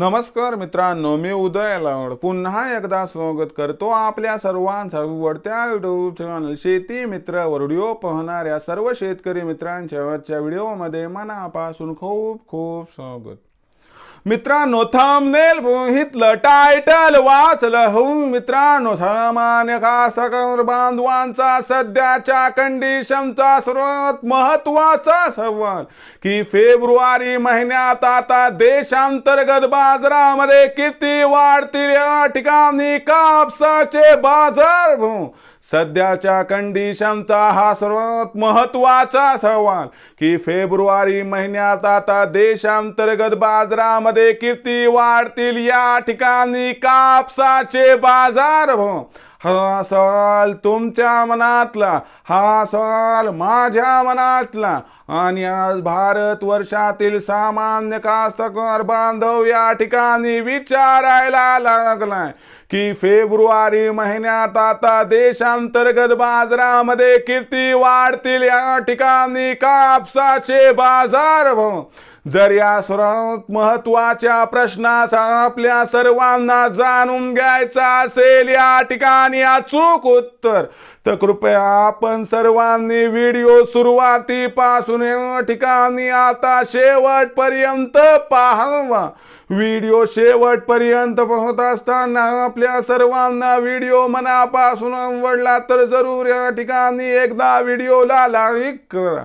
नमस्कार मित्रांनो मी उदय लावड. पुन्हा एकदा स्वागत करतो आपल्या सर्वांचा आवडत्या युट्यूब चॅनल शेती मित्र व्हिडिओ पाहणाऱ्या सर्व शेतकरी मित्रांच्या आजच्या व्हिडिओमध्ये मनापासून खूप खूप स्वागत. मित्रांनो थंबनेल भूहितलं टायटल वाचलं हो मित्रांनो सामान्य खासकर बांधवांचा सध्याच्या कंडिशनचा सर्वात महत्त्वाचा सवाल की फेब्रुवारी महिन्यात आता देशांतर्गत बाजारामध्ये किती वाढतील या ठिकाणी कापसाचे बाजार सध्याच्या कंडिशनचा हा सर्वात महत्त्वाचा सवाल. की फेब्रुवारी महिन्यात आता देशांतर्गत बाजारामध्ये किती वाढतील या ठिकाणी कापसाचे बाजार भाव हा सवाल तुमच्या मनातला हा सवाल माझ्या मनातला. आणि आज भारत वर्षातील सामान्य कास्तकार बांधव या ठिकाणी विचारायला लागलाय की फेब्रुवारी महिन्यात आता देशांतर्गत बाजारामध्ये किती वाढतील या ठिकाणी कापसाचे बाजार भाव जर या सर्वात महत्त्वाच्या प्रश्नाचा आपल्या सर्वांना जाणून घ्यायचा असेल या ठिकाणी अचूक उत्तर तर कृपया आपण सर्वांनी व्हिडिओ सुरुवातीपासून या ठिकाणी आता शेवटपर्यंत पाहावा. व्हिडिओ शेवटपर्यंत पाहत असताना आपल्या सर्वांना व्हिडिओ मनापासून आवडला तर जरूर या ठिकाणी एकदा व्हिडिओला लाईक करा.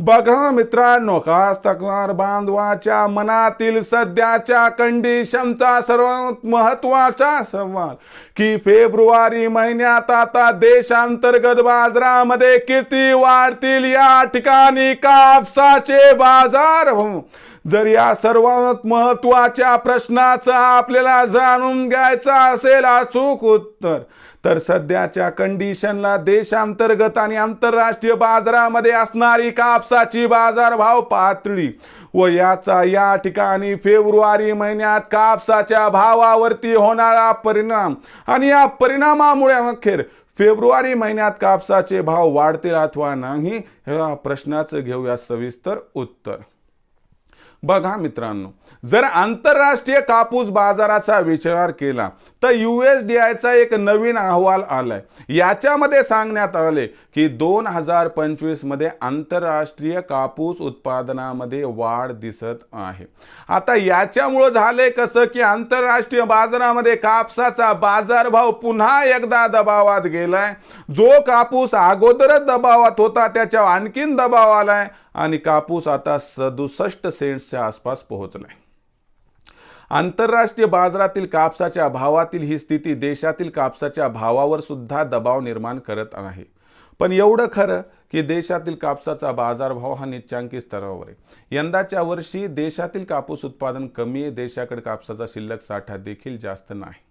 बघा मित्रांनो कास्तकार बांधवाच्या मनातील सध्याच्या कंडिशनचा सर्वात महत्त्वाचा सवाल की फेब्रुवारी महिन्यात आता देशांतर्गत बाजारामध्ये किती वाढतील या ठिकाणी कापसाचे बाजार? जर या सर्वात महत्त्वाच्या प्रश्नाचा आपल्याला जाणून घ्यायचा असेल अचूक उत्तर तर सध्याच्या कंडिशनला देशांतर्गत आणि आंतरराष्ट्रीय बाजारामध्ये असणारी कापसाची बाजारभाव पातळी व याचा या ठिकाणी फेब्रुवारी महिन्यात कापसाच्या भावावरती होणारा परिणाम आणि या परिणामामुळे अखेर फेब्रुवारी महिन्यात कापसाचे भाव वाढतील अथवा नाही ह्या प्रश्नाचं घेऊया सविस्तर उत्तर. बघा मित्रांनो जर आंतरराष्ट्रीय कापूस बाजाराचा विचार केला तर यू एस डी आयचा एक नवीन अहवाल आलाय. याच्यामध्ये सांगण्यात आले की दोन हजार पंचवीसमध्ये आंतरराष्ट्रीय कापूस उत्पादनामध्ये वाढ दिसत आहे. आता याच्यामुळं झालंय कसं की आंतरराष्ट्रीय बाजारामध्ये कापसाचा बाजारभाव पुन्हा एकदा दबावात गेलाय. जो कापूस अगोदरच दबावात होता त्याच्यावर आणखीन दबाव आलाय. आणि कापूस आता सदुसष्ट सेंट्सच्या आसपास पोहोचलाय. आंतरराष्ट्रीय बाजारातील कापसाच्या भावातील ही स्थिती देशातील कापसाच्या भावावर सुद्धा दबाव निर्माण करत आहे. पण एवढं खरं की देशातील कापसाचा बाजारभाव हा निच्चांकी स्तरावर आहे. यंदाच्या वर्षी देशातील कापूस उत्पादन कमी आहे देशाकडे कापसाचा शिल्लक साठा देखील जास्त नाही.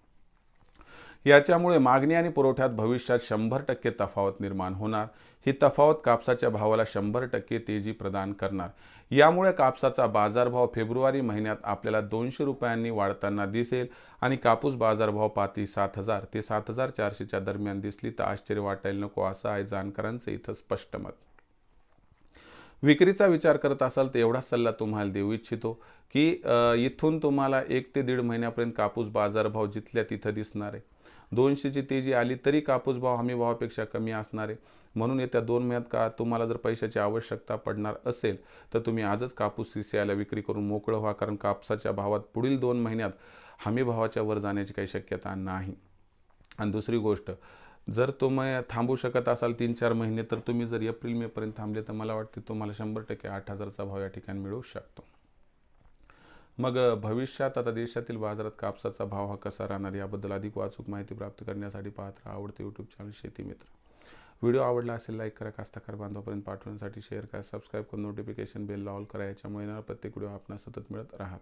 याच्यामुळे मागणी आणि पुरवठ्यात भविष्यात शंभर टक्के तफावत निर्माण होणार. ही तफावत कापसाच्या भावाला शंभर टक्के तेजी प्रदान करणार. यामुळे कापसाचा बाजारभाव फेब्रुवारी महिन्यात आपल्याला दोनशे रुपयांनी वाढताना दिसेल आणि कापूस बाजारभाव पाती सात हजार ते सात हजार चारशेच्या दरम्यान दिसली तर आश्चर्य वाटायला नको असं आहे जाणकारांचं इथं स्पष्ट मत. विक्रीचा विचार करत असाल तर एवढा सल्ला तुम्हाला देऊ इच्छितो की इथून तुम्हाला एक ते दीड महिन्यापर्यंत कापूस बाजारभाव जिथल्या तिथं दिसणार आहे. दोनशेची तेजी आली तरी कापूस भाव हमी भावापेक्षा कमी असणार आहे. म्हणून येत्या दोन महिन्यात का तुम्हाला जर पैशाची आवश्यकता पडणार असेल तर तुम्ही आजच कापूस सीसीआयला विक्री करून मोकळं व्हा कारण कापसाच्या भावात पुढील दोन महिन्यात हमी भावाच्या वर जाण्याची काही शक्यता नाही. आणि दुसरी गोष्ट जर तुम्ही थांबू शकत असाल तीन चार महिने तर तुम्ही जर एप्रिल मेपर्यंत थांबले तर मला वाटते तुम्हाला शंभर टक्के आठ हजारचा भाव या ठिकाणी मिळू शकतो. मग भविष्यात आता देशातील बाजारात कापसाचा भाव हा कसा राहणार याबद्दल अधिक वाचूक माहिती प्राप्त करण्यासाठी पाहत राहा आवडते यूट्यूब चॅनल शेती मित्र. व्हिडिओ आवडला असेल लाईक करा कास्ताकार बांधवापर्यंत पाठवण्यासाठी शेअर करा सबस्क्राईब करून नोटिफिकेशन बेल ऑल करा याच्यामुळे येणार प्रत्येक व्हिडिओ आपणास सतत मिळत राहत.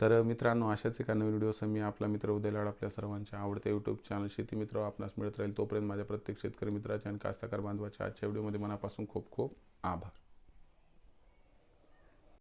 तर मित्रांनो अशाच एका नवीन व्हिडिओसह मी आपला मित्र उदय लाड आपल्या सर्वांच्या आवडते यूट्यूब चॅनल शेती मित्र आपणास मिळत राहील. तोपर्यंत माझ्या प्रत्येक शेतकरी मित्राच्या आणि कास्ताकार बांधवाच्या आजच्या व्हिडिओमध्ये मनापासून खूप खूप आभार.